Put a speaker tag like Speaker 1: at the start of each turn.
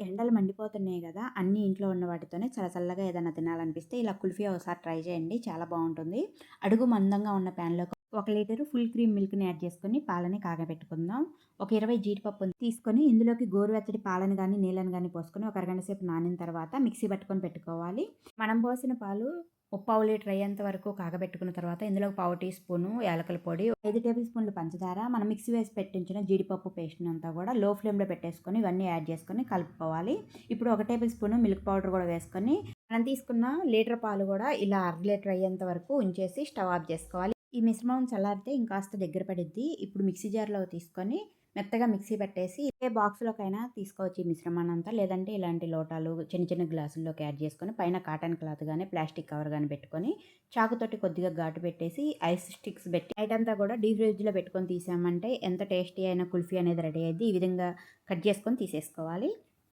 Speaker 1: ఎండలు మండిపోతున్నాయి కదా అన్ని ఇంట్లో ఉన్న వాటితోనే చాలా చల్లగా ఏదైనా తినాలనిపిస్తే ఇలా కుల్ఫీ ఒకసారి ట్రై చేయండి. చాలా బాగుంటుంది అడుగు మందంగా ఉన్న ప్యాన్లో ఒక లీటరు ఫుల్ క్రీమ్ మిల్క్‌ని యాడ్ చేసుకొని పాలని కాగబెట్టుకుందాం. ఒక ఇరవై జీడిపప్పు తీసుకొని ఇందులోకి గోరువెచ్చటి పాలను కానీ నీళ్ళని కానీ పోసుకొని ఒక అరగంట సేపు నానిన తర్వాత మిక్సీ పట్టుకొని పెట్టుకోవాలి. మనం పోసిన పాలు పావు లీటర్ అయ్యేంత వరకు కాగబెట్టుకున్న తర్వాత ఇందులో పావు టీ స్పూను యాలకల పొడి, ఐదు టేబుల్ స్పూన్లు పంచదార, మనం మిక్సీ వేసి పెట్టించిన జీడిపప్పు పేస్ట్‌ని అంతా కూడా లో ఫ్లేమ్‌లో పెట్టేసుకొని ఇవన్నీ యాడ్ చేసుకొని కలుపుకోవాలి. ఇప్పుడు ఒక టేబుల్ స్పూను మిల్క్ పౌడర్ కూడా వేసుకొని మనం తీసుకున్న లీటర్ పాలు కూడా ఇలా అర లీటర్ అయ్యేంత వరకు ఉంచేసి స్టవ్ ఆఫ్ చేసుకోవాలి. ఈ మిశ్రమం చల్లారితే ఇంకాస్త దగ్గర పడిద్ది. ఇప్పుడు మిక్సీ జార్‌లో తీసుకొని మెత్తగా మిక్సీ పట్టేసి ఏ బాక్స్‌లోకైనా తీసుకోవచ్చు ఈ మిశ్రమాన్నంతా. లేదంటే ఇలాంటి లోటాలు చిన్న చిన్న గ్లాసుల్లోకి యాడ్ చేసుకొని పైన కాటన్ క్లాత్ కానీ ప్లాస్టిక్ కవర్ కానీ పెట్టుకొని చాకుతోటి కొద్దిగా ఘాటు పెట్టేసి ఐస్ స్టిక్స్ పెట్టి నైట్ అంతా కూడా డీప్ ఫ్రిడ్జ్‌లో పెట్టుకొని తీసామంటే ఎంత టేస్టీ అయిన కుల్ఫీ అనేది రెడీ అయ్యింది ఈ విధంగా కట్ చేసుకొని తీసేసుకోవాలి.